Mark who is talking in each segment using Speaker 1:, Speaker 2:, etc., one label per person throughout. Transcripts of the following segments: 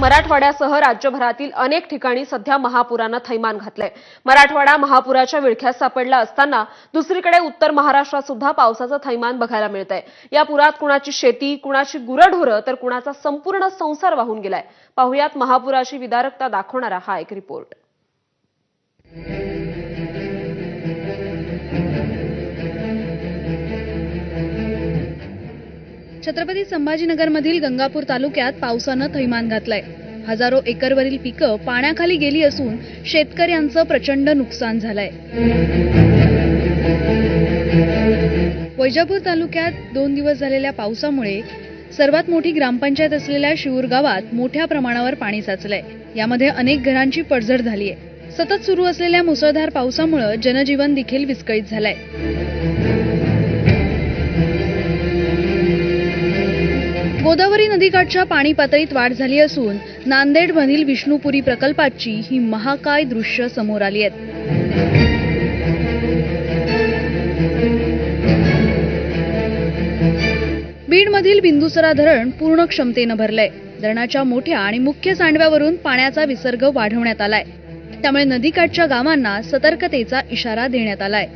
Speaker 1: मराठवाड्यासह राज्यभरातील अनेक ठिकाणी सध्या महापुरानं थैमान घातलंय मराठवाडा महापुराच्या विळख्यात सापडला असताना दुसरीकडे उत्तर महाराष्ट्रात सुद्धा पावसाचं थैमान बघायला मिळत आहे या पुरात कुणाची शेती कुणाची गुरढोरं तर कुणाचा संपूर्ण संसार वाहून गेलाय पाहुयात महापुराची विदारकता दाखवणारा हा एक रिपोर्ट
Speaker 2: छत्रपती संभाजीनगरमधील गंगापूर तालुक्यात पावसानं थैमान घातलंय हजारो एकरवरील पिकं पाण्याखाली गेली असून शेतकऱ्यांचं प्रचंड नुकसान झालंय वैजापूर तालुक्यात दोन दिवस झालेल्या पावसामुळे सर्वात मोठी ग्रामपंचायत असलेल्या शिऊर गावात मोठ्या प्रमाणावर पाणी साचलंय यामध्ये अनेक घरांची पडझड झालीय सतत सुरू असलेल्या मुसळधार पावसामुळे जनजीवन देखील विस्कळीत झालंय गोदावरी नदीकाठच्या पाणी पातळीत वाढ झाली असून नांदेडमधील विष्णुपुरी प्रकल्पाची ही महाकाय दृश्य समोर आली आहेत बीडमधील बिंदुसरा धरण पूर्ण क्षमतेनं भरलंय धरणाच्या मोठ्या आणि मुख्य सांडव्यावरून पाण्याचा विसर्ग वाढवण्यात आलाय त्यामुळे नदीकाठच्या गावांना सतर्कतेचा इशारा देण्यात आलाय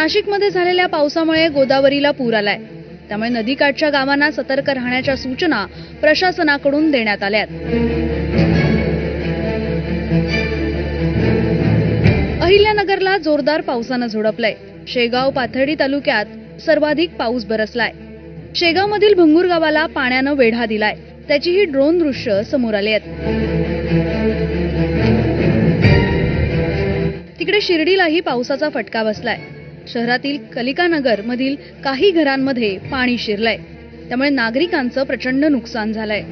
Speaker 2: नाशिकमध्ये झालेल्या पावसामुळे गोदावरीला पूर आलाय त्यामुळे नदीकाठच्या गावांना सतर्क राहण्याच्या सूचना प्रशासनाकडून देण्यात आल्यात अहिल्यानगरला जोरदार पावसानं झोडपलंय शेगाव पाथर्डी तालुक्यात सर्वाधिक पाऊस बरसलाय शेगावमधील भंगूर गावाला पाण्यानं वेढा दिलाय त्याचीही ड्रोन दृश्य समोर आली आहेत तिकडे शिर्डीलाही पावसाचा फटका बसलाय शहरातील कलिकानगर मधील काही घरांमध्ये पाणी शिरलंय त्यामुळे नागरिकांचं प्रचंड नुकसान झालंय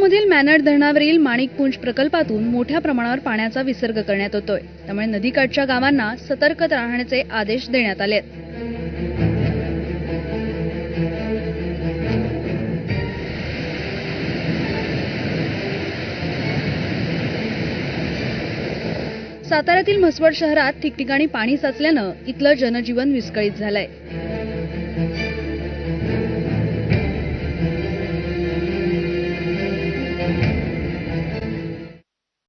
Speaker 2: मधील मॅनर धरणावरील माणिकपुंज प्रकल्पातून मोठ्या प्रमाणावर पाण्याचा विसर्ग करण्यात येतोय त्यामुळे नदीकाठच्या गावांना सतर्क राहण्याचे आदेश देण्यात आले आहेत साताऱ्यातील म्हसवड शहरात ठिकठिकाणी पाणी साचल्यानं इथलं जनजीवन विस्कळीत झालंय